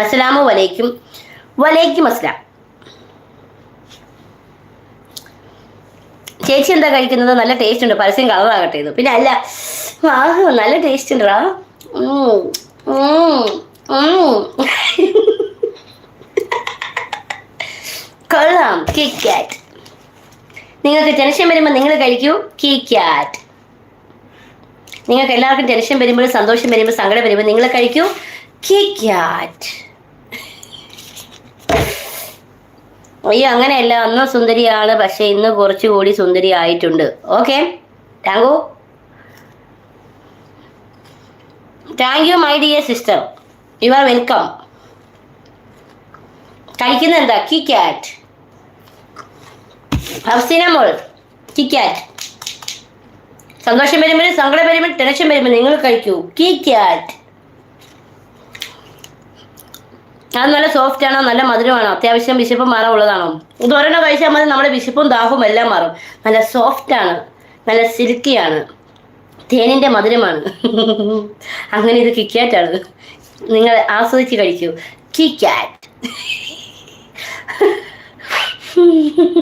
അസ്സലാമു വലൈക്കും വലൈക്കും അസ്സലാം. ചേച്ചി എന്താ കഴിക്കുന്നത്? നല്ല ടേസ്റ്റ് ഉണ്ട്. പരസ്യം കളറാകട്ടെ ഇത് പിന്നെ അല്ല ആഹ് നല്ല ടേസ്റ്റ് ഉണ്ടടാ. കൊള്ളാം കിക്കാറ്റ് കാറ്റ് നിങ്ങൾക്ക് ടെൻഷൻ വരുമ്പോൾ നിങ്ങൾ കഴിക്കൂ. കിക്കാറ്റ് നിങ്ങൾക്ക് എല്ലാവർക്കും ടെൻഷൻ വരുമ്പോൾ സന്തോഷം വരുമ്പോൾ സങ്കടം വരുമ്പോൾ നിങ്ങൾ കഴിക്കൂ. കീ അയ്യോ അങ്ങനെയല്ല അന്ന് സുന്ദരിയാണ് പക്ഷെ ഇന്ന് കുറച്ചുകൂടി സുന്ദരി ആയിട്ടുണ്ട്. Okay thank you thank you my dear sister you are welcome കഴിക്കുന്ന എന്താ? കി ക്യാറ്റ് ഹഫ്സീന മോൾ കി ക്യാറ്റ് സന്തോഷം വരുമ്പോൾ സങ്കടം വരുമ്പോൾ ടെൻഷൻ വരുമ്പോൾ നിങ്ങൾ കഴിക്കൂ. കി ക്യാറ്റ് അത് നല്ല സോഫ്റ്റ് ആണോ? നല്ല മധുരമാണോ? അത്യാവശ്യം വിശപ്പ് മാറാനുള്ളതാണോ ഇത് ഒരെണ്ണം കഴിച്ചാൽ മതി. നമ്മുടെ വിശപ്പും ദാഹവും എല്ലാം മാറും. നല്ല സോഫ്റ്റ് ആണ്. നല്ല സിൽക്കിയാണ് തേനിന്റെ മധുരമാണ്. അങ്ങനെ ഇത് കിക്കാറ്റാണ് നിങ്ങൾ ആസ്വദിച്ച് കഴിക്കൂ. കിക്കാറ്റ്